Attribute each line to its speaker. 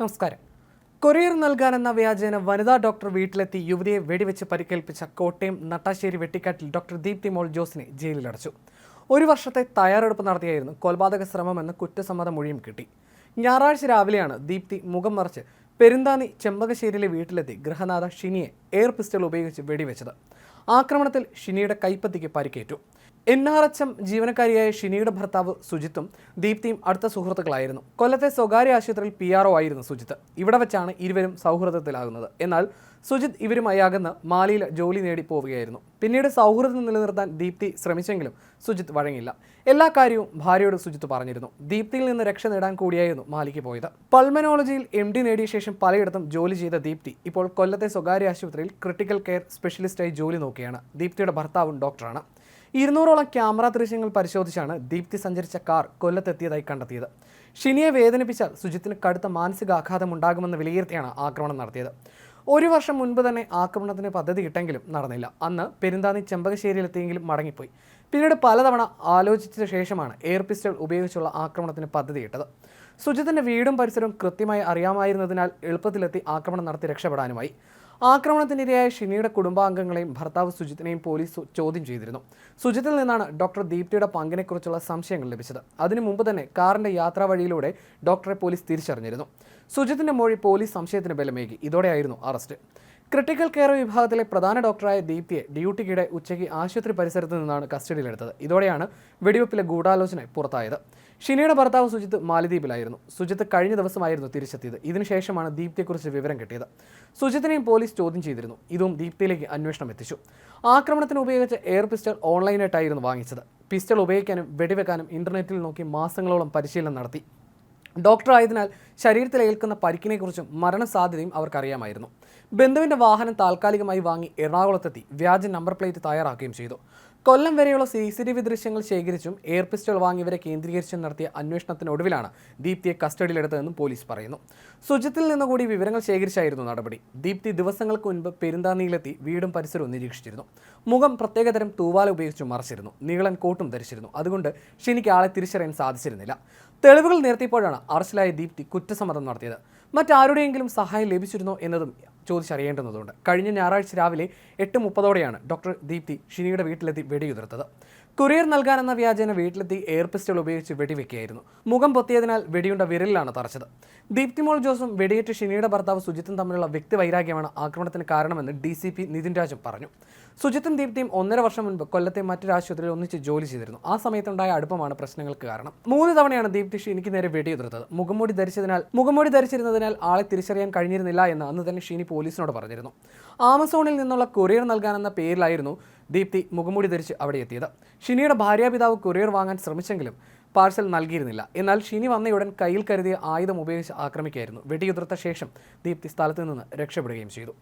Speaker 1: നമസ്കാരം. കൊറിയർ നൽകാനെന്ന വ്യാജേന വനിതാ ഡോക്ടർ വീട്ടിലെത്തി യുവതിയെ വെടിവെച്ച് പരിക്കേൽപ്പിച്ച കോട്ടയം നട്ടാശ്ശേരി വെട്ടിക്കാട്ടിൽ ഡോക്ടർ ദീപ്തി മോൾ ജോസിനെ ജയിലിലടച്ചു. ഒരു വർഷത്തെ തയ്യാറെടുപ്പ് നടത്തിയായിരുന്നു കൊലപാതക ശ്രമമെന്ന് കുറ്റസമ്മത മൊഴിയും കിട്ടി. ഞായറാഴ്ച രാവിലെയാണ് ദീപ്തി മുഖം മറച്ച് പെരുന്താനി ചെമ്പകശ്ശേരിയിലെ വീട്ടിലെത്തി ഗൃഹനാഥ ഷിനിയെ എയർ പിസ്റ്റൾ ഉപയോഗിച്ച് വെടിവെച്ചത്. ആക്രമണത്തിൽ ഷിനിയുടെ കൈപ്പത്തിക്ക് പരിക്കേറ്റു. എൻ ആർ എച്ച് എം ജീവനക്കാരിയായ ഷിനിയുടെ ഭർത്താവ് സുജിത്തും ദീപ്തിയും അടുത്ത സുഹൃത്തുക്കളായിരുന്നു. കൊല്ലത്തെ സ്വകാര്യ ആശുപത്രിയിൽ പി ആർ ഒ ആയിരുന്നു സുജിത്ത്. ഇവിടെ വെച്ചാണ് ഇരുവരും സൗഹൃദത്തിലാകുന്നത്. എന്നാൽ സുജിത് ഇവരുമായി അകന്ന് മാലിയിൽ ജോലി നേടി പോവുകയായിരുന്നു. പിന്നീട് സൗഹൃദം നിലനിർത്താൻ ദീപ്തി ശ്രമിച്ചെങ്കിലും സുജിത്ത് വഴങ്ങില്ല എല്ലാ കാര്യവും ഭാര്യയോട് സുജിത്ത് പറഞ്ഞിരുന്നു. ദീപ്തിയിൽ നിന്ന് രക്ഷ നേടാൻ കൂടിയായിരുന്നു മാലിക്ക് പോയത്. പൾമനോളജിയിൽ എം ഡി നേടിയ ശേഷം പലയിടത്തും ജോലി ചെയ്ത ദീപ്തി ഇപ്പോൾ കൊല്ലത്തെ സ്വകാര്യ ആശുപത്രിയിൽ ക്രിട്ടിക്കൽ കെയർ സ്പെഷ്യലിസ്റ്റായി ജോലി നോക്കിയാണ് ദീപ്തിയുടെ ഭർത്താവും ഡോക്ടറാണ്. ഇരുന്നൂറോളം ക്യാമറ ദൃശ്യങ്ങൾ പരിശോധിച്ചാണ് ദീപ്തി സഞ്ചരിച്ച കാർ കൊല്ലത്തെത്തിയതായി കണ്ടെത്തിയത്. ഷിനിയെ വേദനിപ്പിച്ചാൽ സുജിത്തിന് കടുത്ത മാനസികാഘാതം ഉണ്ടാകുമെന്ന് വിലയിരുത്തിയാണ് ആക്രമണം നടത്തിയത്. ഒരു വർഷം മുൻപ് തന്നെ ആക്രമണത്തിന് പദ്ധതി ഇട്ടെങ്കിലും നടന്നില്ല. അന്ന് പെരുന്താനി ചെമ്പകശ്ശേരിയിലെത്തിയെങ്കിലും മടങ്ങിപ്പോയി. പിന്നീട് പലതവണ ആലോചിച്ച ശേഷമാണ് എയർ പിസ്റ്റൾ ഉപയോഗിച്ചുള്ള ആക്രമണത്തിന് പദ്ധതിയിട്ടത് സുജിത്തിന്റെ വീടും പരിസരവും കൃത്യമായി അറിയാമായിരുന്നതിനാൽ എളുപ്പത്തിലെത്തി ആക്രമണം നടത്തി രക്ഷപ്പെടാനുമായി. ആക്രമണത്തിനിരയായ ഷിനിയുടെ കുടുംബാംഗങ്ങളെയും ഭർത്താവ് സുജിത്തിനെയും പോലീസ് ചോദ്യം ചെയ്തിരുന്നു. സുജിത്തിൽ നിന്നാണ് ഡോക്ടർ ദീപ്തിയുടെ പങ്കിനെക്കുറിച്ചുള്ള സംശയങ്ങൾ ലഭിച്ചത്. അതിനു മുമ്പ് തന്നെ കാറിന്റെ യാത്രാ വഴിയിലൂടെ ഡോക്ടറെ പോലീസ് തിരിച്ചറിഞ്ഞിരുന്നു. സുജിത്തിന്റെ മൊഴി പോലീസ് സംശയത്തിന് ബലമേകി. ഇതോടെയായിരുന്നു അറസ്റ്റ്. ക്രിട്ടിക്കൽ കെയർ വിഭാഗത്തിലെ പ്രധാന ഡോക്ടറായ ദീപ്തിയെ ഡ്യൂട്ടിക്കിടെ ഉച്ചയ്ക്ക് ആശുപത്രി പരിസരത്ത് നിന്നാണ് കസ്റ്റഡിയിലെടുത്തത്. ഇതോടെയാണ് വെടിവെപ്പിലെ ഗൂഢാലോചന പുറത്തായത്. ഷിനിയുടെ ഭർത്താവ് സുജിത്ത് മാലിദ്വീപിലായിരുന്നു. സുജിത്ത് കഴിഞ്ഞ ദിവസമായിരുന്നു തിരിച്ചെത്തിയത്. ഇതിനുശേഷമാണ് ദീപ്തിയെക്കുറിച്ച് വിവരം കിട്ടിയത്. സുജിത്തിനെയും പോലീസ് ചോദ്യം ചെയ്തിരുന്നു. ഇതും ദീപ്തിയിലേക്ക് അന്വേഷണം എത്തിച്ചു. ആക്രമണത്തിന് ഉപയോഗിച്ച എയർ പിസ്റ്റൾ ഓൺലൈനായിട്ടായിരുന്നു വാങ്ങിച്ചത്. പിസ്റ്റൾ ഉപയോഗിക്കാനും വെടിവെക്കാനും ഇന്റർനെറ്റിൽ നോക്കി മാസങ്ങളോളം പരിശീലനം നടത്തി. ഡോക്ടർ ആയതിനാൽ ശരീരത്തിൽ ഏൽക്കുന്ന പരിക്കിനെക്കുറിച്ചും മരണസാധ്യതയും അവർക്കറിയാമായിരുന്നു. ബന്ധുവിന്റെ വാഹനം താൽക്കാലികമായി വാങ്ങി എറണാകുളത്തെത്തി. വ്യാജ നമ്പർ പ്ലേറ്റ് തയ്യാറാക്കുകയും ചെയ്തു. കൊല്ലം വരെയുള്ള സി സി ടി വി ദൃശ്യങ്ങൾ ശേഖരിച്ചും എയർ പിസ്റ്റൾ വാങ്ങിയവരെ കേന്ദ്രീകരിച്ചും നടത്തിയ അന്വേഷണത്തിനൊടുവിലാണ് ദീപ്തിയെ കസ്റ്റഡിയിലെടുത്തതെന്നും പോലീസ് പറയുന്നു. സുജിത്തിൽ നിന്നുകൂടി വിവരങ്ങൾ ശേഖരിച്ചായിരുന്നു നടപടി. ദീപ്തി ദിവസങ്ങൾക്ക് മുൻപ് പെരുന്താനിയിലെത്തി വീടും പരിസരവും നിരീക്ഷിച്ചിരുന്നു. മുഖം പ്രത്യേകതരം തൂവാല ഉപയോഗിച്ച് മറച്ചിരുന്നു. നീളൻ കോട്ടും ധരിച്ചിരുന്നു. അതുകൊണ്ട് ഷിനിക്ക് ആളെ തിരിച്ചറിയാൻ സാധിച്ചിരുന്നില്ല. തെളിവുകൾ നിരത്തിയപ്പോഴാണ് അറസ്റ്റിലായ ദീപ്തി കുറ്റസമ്മതം നടത്തിയത്. മറ്റാരുടെയെങ്കിലും സഹായം ലഭിച്ചിരുന്നോ എന്നതും ചോദിച്ചറിയേണ്ടുന്നതുണ്ട്. കഴിഞ്ഞ ഞായറാഴ്ച രാവിലെ എട്ട് മുപ്പതോടെയാണ് ഡോക്ടർ ദീപ്തി ഷിനിയുടെ വീട്ടിലെത്തി വെടിയുതിർത്തത്. കൊറിയർ നൽകാനെന്ന വ്യാജേന വീട്ടിലെത്തി എയർ പിസ്റ്റൾ ഉപയോഗിച്ച് വെടിവെക്കുകയായിരുന്നു. മുഖം പൊത്തിയതിനാൽ വെടിയുണ്ട വിരലിലാണ് തറച്ചത്. ദീപ്തിമോൾ ജോസും വെടിയേറ്റ് ഷിനിയുടെ ഭർത്താവ് സുജിത്തും തമ്മിലുള്ള വ്യക്തി വൈരാഗ്യമാണ് ആക്രമണത്തിന് കാരണമെന്ന് ഡി സി പി നിതിൻ രാജും പറഞ്ഞു. സുജിത്തും ദീപ്തിയും ഒന്നര വർഷം മുൻപ് കൊല്ലത്തെ മറ്റൊരു ആശുപത്രിയിൽ ഒന്നിച്ച് ജോലി ചെയ്തിരുന്നു. ആ സമയത്തുണ്ടായ അടുപ്പമാണ് പ്രശ്നങ്ങൾക്ക് കാരണം. മൂന്ന് തവണയാണ് ദീപ്തി ഷീനിക്ക് നേരെ വെടിയുതിർത്തത് മുഖംമൂടി ധരിച്ചതിനാൽ മുഖംമൂടി ധരിച്ചിരുന്നതിനാൽ ആളെ തിരിച്ചറിയാൻ കഴിഞ്ഞിരുന്നില്ല എന്ന് അന്ന് തന്നെ ഷീനി പോലീസിനോട് പറഞ്ഞിരുന്നു. ആമസോണിൽ നിന്നുള്ള കൊറിയർ നൽകാനെന്ന പേരിലായിരുന്നു ദീപ്തി മുഖംമൂടി ധരിച്ച് അവിടെ എത്തിയത്. ഷിനിയുടെ ഭാര്യാപിതാവ് കൊറിയർ വാങ്ങാൻ ശ്രമിച്ചെങ്കിലും പാർസൽ നൽകിയിരുന്നില്ല. എന്നാൽ ഷിനി വന്നയുടൻ കയ്യിൽ കരുതിയ ആയുധം ഉപയോഗിച്ച് ആക്രമിക്കുകയായിരുന്നു. വെടിയുതിർത്ത ശേഷം ദീപ്തി സ്ഥലത്ത് നിന്ന് രക്ഷപ്പെടുകയും ചെയ്തു.